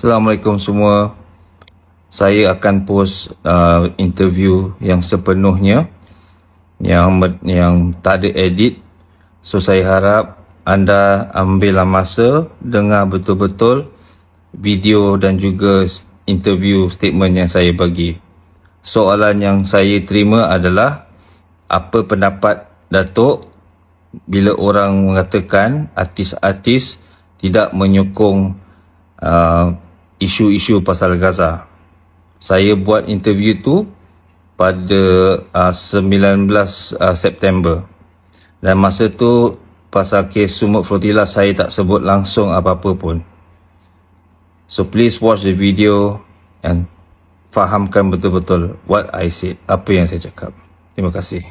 Assalamualaikum semua. Saya akan post uh, interview yang sepenuhnya yang yang tak ada edit. So saya harap anda ambillah masa dengar betul-betul video dan juga interview statement yang saya bagi. Soalan yang saya terima adalah apa pendapat Datuk bila orang mengatakan artis-artis tidak menyokong uh, isu-isu pasal Gaza. Saya buat interview tu pada uh, 19 uh, September. Dan masa tu pasal kes Sumut Flotilla saya tak sebut langsung apa-apa pun. So please watch the video and fahamkan betul-betul what I said, apa yang saya cakap. Terima kasih.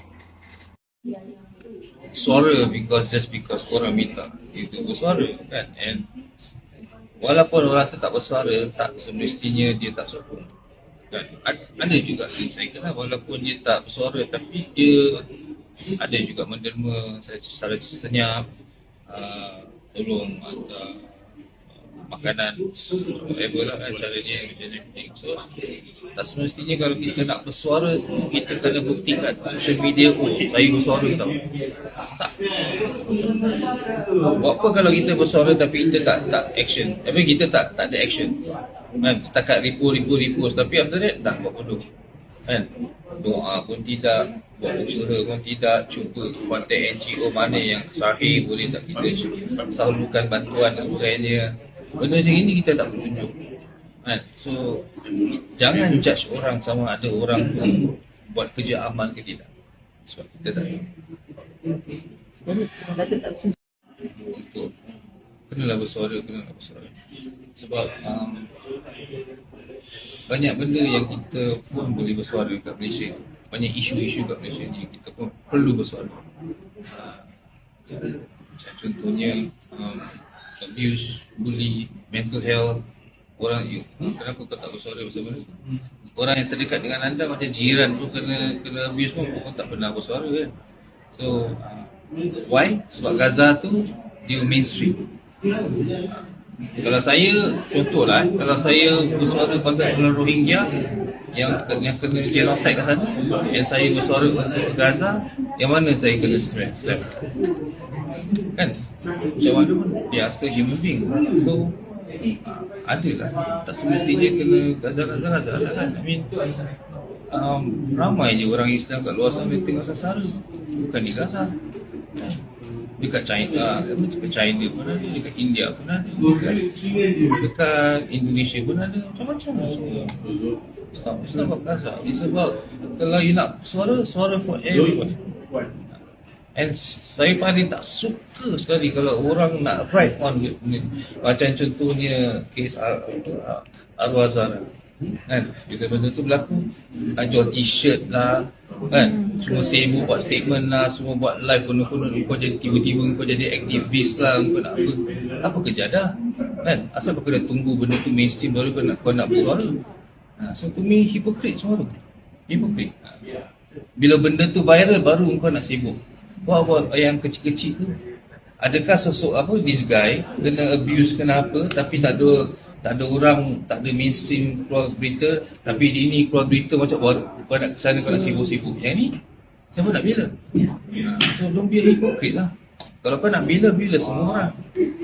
Suara because just because orang minta itu bersuara kan and walaupun orang tu tak bersuara tak semestinya dia tak sokong. Kan Ad- ada juga saya kenal walaupun dia tak bersuara tapi dia ada juga menderma secara, senyap uh, tolong hantar uh, makanan whatever lah kan cara dia macam everything so tak semestinya kalau kita nak bersuara kita kena buktikan social media oh saya bersuara tau. Tak. Buat apa kalau kita bersuara tapi kita tak tak action? Tapi kita tak tak ada action. Kan setakat ribu-ribu ribu tapi after that dah buat bodoh. Kan? Doa pun tidak buat usaha pun tidak cuba kontak NGO mana yang sahih boleh tak kita salurkan bantuan dan sebagainya benda macam ini kita tak boleh tunjuk kan? So jangan judge orang sama ada orang tu buat kerja amal ke tidak. Sebab kita tak tahu. Untuk kenalah bersuara kenalah bersuara. Sebab um, banyak benda yang kita pun boleh bersuara kat Malaysia. Banyak isu-isu kat Malaysia ni kita pun perlu bersuara. Uh, contohnya um, abuse, bully, mental health. Orang you, kenapa kau tak bersuara pasal benda tu? orang yang terdekat dengan anda macam jiran pun kena kena abuse pun kau tak pernah bersuara kan? So uh, why? sebab Gaza tu dia mainstream. Kalau saya contohlah eh, kalau saya bersuara pasal orang Rohingya yang yang kena genocide kat sana dan saya bersuara untuk Gaza yang mana saya kena slap slap kan pun dia still human being so uh, ada lah tak semestinya kena Gaza Gaza Gaza lah kan I mean um, ramai je orang Islam kat luar sana tengok sasara bukan di Gaza dekat China, apa dekat China pun ada, dekat India pun ada, dekat, dekat Indonesia pun ada, macam-macam. Not, it's not about Gaza. It's about kalau you nak suara, suara for everyone. And saya paling tak suka sekali kalau orang nak write on with ni. Macam contohnya kes Ar- Ar- Arwah Zara. Kan? Bila benda tu berlaku, nak jual t-shirt lah. Kan? Semua sibuk buat statement lah, semua buat live penuh-penuh. Kau jadi tiba-tiba kau jadi aktivis lah, kau nak apa. Apa kerja dah? Kan? Asal kau kena tunggu benda tu mainstream baru kau nak, kau nak bersuara. Ha, so to me, hypocrite semua tu. Hypocrite. Bila benda tu viral baru kau nak sibuk. Buat-buat yang kecil-kecil tu? Adakah sosok apa this guy kena abuse kena apa tapi tak ada tak ada orang tak ada mainstream keluar berita tapi dia ni keluar berita macam wah, kau nak kesana kau nak sibuk-sibuk. Yang ni siapa nak bila so don't be a hypocrite lah. Kalau kau nak bila bila semua orang.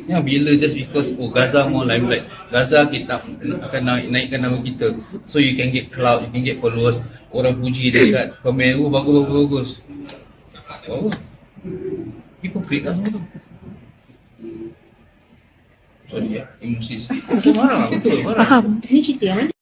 Yang bila just because oh Gaza more limelight. Gaza kita akan naik, naikkan nama kita. So you can get cloud you can get followers. Orang puji dekat. Komen oh bagus bagus bagus. Oh hypocrite lah semua tu Sorry ya, emosi sikit. Marah lah, betul, marah. Faham. Ni cerita yang mana?